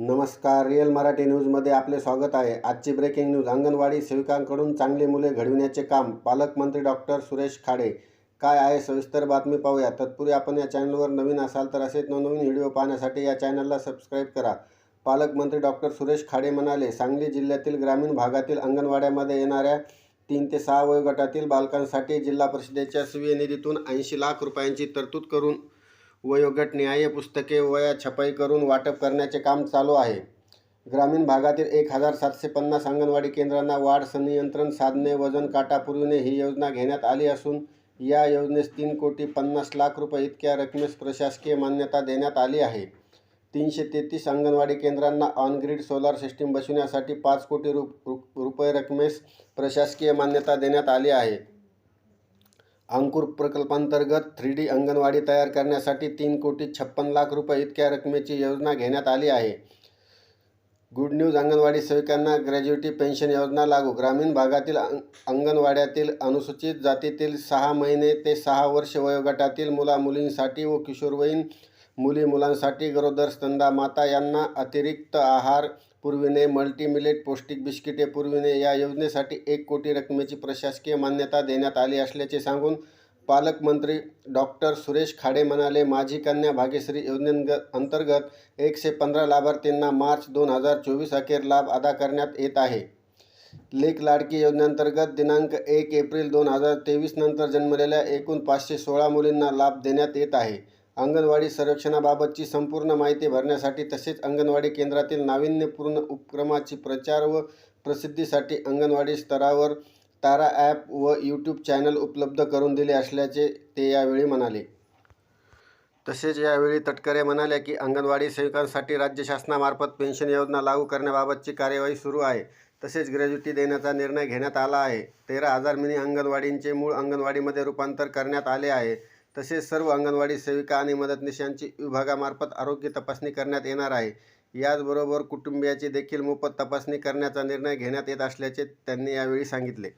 नमस्कार रिअल मराठी न्यूजमध्ये आपले स्वागत आहे. आजची ब्रेकिंग न्यूज अंगणवाडी सेविकांकडून चांगली मुले घडविण्याचे काम पालकमंत्री डॉक्टर सुरेश खाडे. काय आहे सविस्तर बातमी पाहूया. तत्पूर्वी आपण या चॅनलवर नवीन असाल तर असेच नवनवीन व्हिडिओ पाहण्यासाठी या चॅनलला सबस्क्राईब करा. पालकमंत्री डॉक्टर सुरेश खाडे म्हणाले सांगली जिल्ह्यातील ग्रामीण भागातील अंगणवाड्यामध्ये येणाऱ्या तीन ते सहा वयोगटातील बालकांसाठी जिल्हा परिषदेच्या स्वीय निधीतून ऐंशी लाख रुपयांची तरतूद करून वयोगट न्याय पुस्तके वया छपाई करून वाटप करण्याचे काम चालू आहे. ग्रामीण भागातील एक हजार सातशे पन्नास अंगणवाडी केंद्रांना वाढ संनियंत्रण साधने वजन काटा पुरविणे ही योजना घेण्यात आली असून या योजनेस तीन कोटी पन्नास लाख रुपये इतक्या रकमेस प्रशासकीय मान्यता देण्यात आली आहे. तीनशे तेहतीस अंगणवाडी केंद्रांना ऑनग्रीड सोलार सिस्टीम बसविण्यासाठी पाच कोटी रु रु रुपये रकमेस प्रशासकीय मान्यता देण्यात आली आहे. अंकुर प्रकल्पांतर्गत थ्री डी अंगणवाडी तयार करण्यासाठी तीन कोटी छप्पन लाख रुपये इतक्या रकमेची योजना घेण्यात आली आहे. गुड न्यूज अंगणवाडी सेविकांना ग्रॅज्युटी पेन्शन योजना लागू. ग्रामीण भागातील अंग अंगणवाड्यातील अनुसूचित जातीतील सहा महिने ते सहा वर्ष वयोगटातील मुला मुलींसाठी व किशोरवयीन मुली मुलांसाठी गरोदर स्तंदा माता यांना अतिरिक्त आहार पूर्वीने मल्टीमिलेट पौष्टिक बिस्किटे पूर्वीने या योजनेसाठी एक कोटी रकमेची प्रशासकीय मान्यता देण्यात आली असल्याचे सांगून पालकमंत्री डॉक्टर सुरेश खाडे म्हणाले माझी कन्या भाग्यश्री योजनेग अंतर्गत एकशे पंधरा लाभार्थींना मार्च दोन हजार चोवीस अखेर लाभ अदा करण्यात येत आहे. लेख लाडकी योजनेअंतर्गत दिनांक एक एप्रिल दोन हजार तेवीस नंतर जन्मलेल्या एकूण पाचशे सोळा मुलींना लाभ देण्यात येत आहे. अंगणवाडी सर्वेक्षणाबाबतची संपूर्ण माहिती भरण्यासाठी तसेच अंगणवाडी केंद्रातील नाविन्यपूर्ण उपक्रमाची प्रचार व प्रसिद्धीसाठी अंगणवाडी स्तरावर तारा ॲप व यूट्यूब चॅनल उपलब्ध करून दिले असल्याचे ते यावेळी म्हणाले. तसेच यावेळी तटकरे म्हणाल्या की अंगणवाडी सेविकांसाठी राज्य शासनामार्फत पेन्शन योजना लागू करण्याबाबतची कार्यवाही सुरू आहे. तसेच ग्रॅज्युटी देण्याचा निर्णय घेण्यात आला आहे. तेरा हजार मिनी अंगणवाडींचे मूळ अंगणवाडीमध्ये रूपांतर करण्यात आले आहे. तसेच सर्व अंगणवाडी सेविका आणि मदतनीशांची विभागामार्फत आरोग्य तपासणी करण्यात येणार आहे. याचबरोबर कुटुंबियाची देखील मोफत तपासणी करण्याचा निर्णय घेण्यात येत असल्याचे त्यांनी यावेळी सांगितले.